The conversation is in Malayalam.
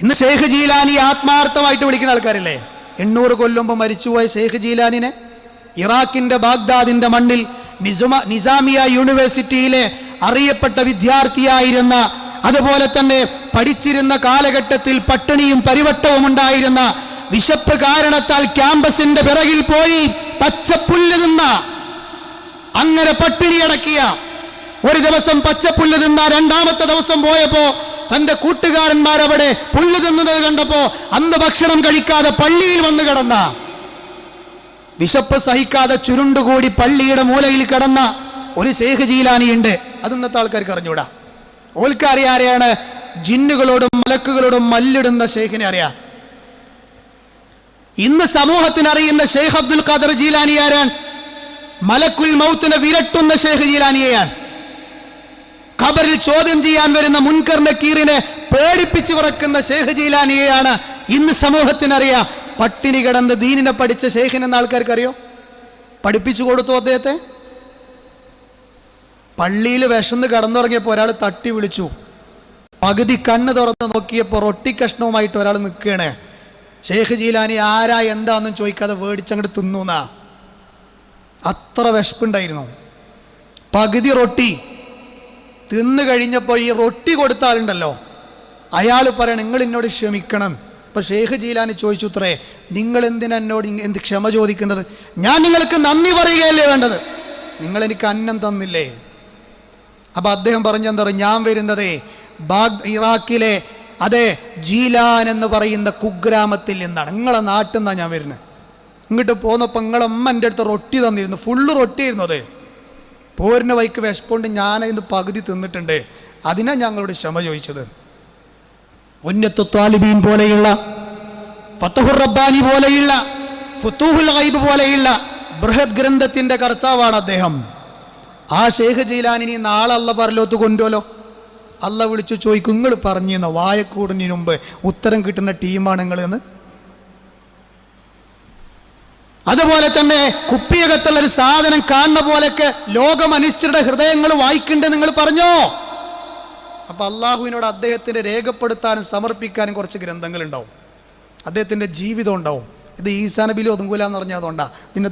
ഇന്ന് ഷെയ്ഖ് ജീലാനി ആത്മാർത്ഥമായിട്ട് വിളിക്കുന്ന ആൾക്കാരില്ലേ? എണ്ണൂറ് കൊല്ലുമ്പോൾ മരിച്ചുപോയ ഷെയ്ഖ് ജീലാനിനെ ഇറാഖിന്റെ ബാഗ്ദാദിന്റെ മണ്ണിൽ നിസുമ നിസാമിയ യൂണിവേഴ്സിറ്റിയിലെ അറിയപ്പെട്ട വിദ്യാർത്ഥിയായിരുന്ന അതുപോലെ തന്നെ പഠിച്ചിരുന്ന കാലഘട്ടത്തിൽ പട്ടിണിയും പരിവട്ടവും ഉണ്ടായിരുന്ന വിശപ്പ് കാരണത്താൽ ക്യാമ്പസിന്റെ പിറകിൽ പോയി പച്ചപ്പുല്ല് നിന്ന അങ്ങനെ പട്ടിണി അടക്കിയ ഒരു ദിവസം പച്ചപ്പുല്ല് തിന്ന രണ്ടാമത്തെ ദിവസം പോയപ്പോ തന്റെ കൂട്ടുകാരന്മാർ അവിടെ പുല്ല് തിന്നുന്നത് കണ്ടപ്പോ അന്ന് ഭക്ഷണം കഴിക്കാതെ പള്ളിയിൽ വന്ന് കിടന്ന. വിശപ്പ് സഹിക്കാതെ ചുരുണ്ടുകൂടി പള്ളിയുടെ മൂലയിൽ കിടന്ന ഒരു ശേഖ് ജീലാനിയുണ്ട്. അത് ഇന്നത്തെ ആൾക്കാർക്ക് അറിഞ്ഞൂടാ. ഓൽക്കറിയാ ആരെയാണ്? ജിന്നുകളോടും മലക്കുകളോടും മല്ലിടുന്ന ഷെയ്ഖിനെ അറിയാം. ഇന്ന് സമൂഹത്തിന് അറിയുന്ന ഷെയ്ഖ് അബ്ദുൽ ഖാദർ ജീലാനി ആരാൻ മലക്കുൽ മൗത്തിനെ വിരട്ടുന്ന ഷെയ്ഖ് ജീലാനിയെയാണ്. ഖബറിൽ ചോദ്യം ചെയ്യാൻ വരുന്ന മുൻകർ നക്കീറിനെ പേടിപ്പിച്ചു പറക്കുന്ന ഷെയ്ഖ് ജീലാനിയെയാണ് ഇന്ന് സമൂഹത്തിനറിയാം. പട്ടിണി കിടന്ന് ദീനിനെ പഠിച്ച ഷെയ്ഖിന് എന്ന ആൾക്കാർക്ക് അറിയോ പഠിപ്പിച്ചു കൊടുത്തു അദ്ദേഹത്തെ. പള്ളിയിൽ വിശന്ന് കടന്നുറങ്ങിയപ്പോൾ ഒരാൾ തട്ടി വിളിച്ചു. പകുതി കണ്ണ് തുറന്ന് നോക്കിയപ്പോൾ റൊട്ടി കഷ്ണവുമായിട്ട് ഒരാൾ നിൽക്കുകയാണ്. ഷെയ്ഖ് ജീലാനി ആരാ എന്താന്നും ചോദിക്കാതെ വേടിച്ചങ്ങോട്ട് തിന്നുന്നാ. അത്ര വിശപ്പുണ്ടായിരുന്നു. പകുതി റൊട്ടി തിന്നു കഴിഞ്ഞപ്പോൾ ഈ റൊട്ടി കൊടുത്താലുണ്ടല്ലോ. അയാൾ പറയണം നിങ്ങൾ എന്നോട് ക്ഷമിക്കണം. ഇപ്പൊ ഷെയ്ഖ് ജീലാനി ചോദിച്ചു ഇത്രേ നിങ്ങൾ എന്തിനാ എന്നോട് ഇങ്ങ- എന്ത് ക്ഷമ ചോദിക്കുന്നത്? ഞാൻ നിങ്ങൾക്ക് നന്ദി പറയുകയല്ലേ വേണ്ടത്. നിങ്ങൾ എനിക്ക് അന്നം തന്നില്ലേ? അപ്പൊ അദ്ദേഹം പറഞ്ഞെന്താ ഞാൻ വരുന്നതേ ബാഗ് ഇറാഖിലെ അതെ ജീലാൻ എന്ന് പറയുന്ന കുഗ്രാമത്തിൽ നിന്നാണ്. നിങ്ങളെ നാട്ടിൽ നിന്നാണ് ഞാൻ വരുന്നത്. ഇങ്ങോട്ട് പോന്നപ്പോൾ നിങ്ങളമ്മ എന്റെ അടുത്ത് റൊട്ടി തന്നിരുന്നു. ഫുള്ള് റൊട്ടിയായിരുന്നു അത്. പോരിന് വൈക്ക് വിശപ്പുണ്ട്. ഞാൻ ഇന്ന് പകുതി തിന്നിട്ടുണ്ട്. അതിനാ ഞങ്ങളോട് ക്ഷമ ചോദിച്ചത്. ഉന്നത്തു താലിബീൻ പോലെയുള്ള ഫത്തഹുർ റബ്ബാനി പോലെയുള്ള ഫുത്തൂഹുൽ ഹൈബ് പോലെയുള്ള ബൃഹത് ഗ്രന്ഥത്തിന്റെ കർത്താവാണ് അദ്ദേഹം. ആ ഷേഖ് ജീലാനിനി നാളെ അല്ല പറലോത്ത് കൊണ്ടുവല്ലോ. അല്ല വിളിച്ചു ചോദിക്കും നിങ്ങൾ പറഞ്ഞിരുന്ന? വായക്കൂടിന് മുമ്പ് ഉത്തരം കിട്ടുന്ന ടീമാണ് നിങ്ങൾ എന്ന് അതുപോലെ തന്നെ കുപ്പിയകത്തുള്ള ഒരു സാധനം കാണുന്ന പോലെയൊക്കെ ലോകമനുഷ്യരുടെ ഹൃദയങ്ങൾ വായിക്കണ്ടേ നിങ്ങൾ പറഞ്ഞോ? അപ്പൊ അള്ളാഹുവിനോട് അദ്ദേഹത്തിന് രേഖപ്പെടുത്താനും സമർപ്പിക്കാനും കുറച്ച് ഗ്രന്ഥങ്ങൾ ഉണ്ടാവും അദ്ദേഹത്തിന്റെ ജീവിതം ഉണ്ടാവും. ഇത് ഈസാ നബിയിൽ ഒതുങ്ങൂല എന്ന് പറഞ്ഞാൽ അതുകൊണ്ടാ. ഇതിന്റെ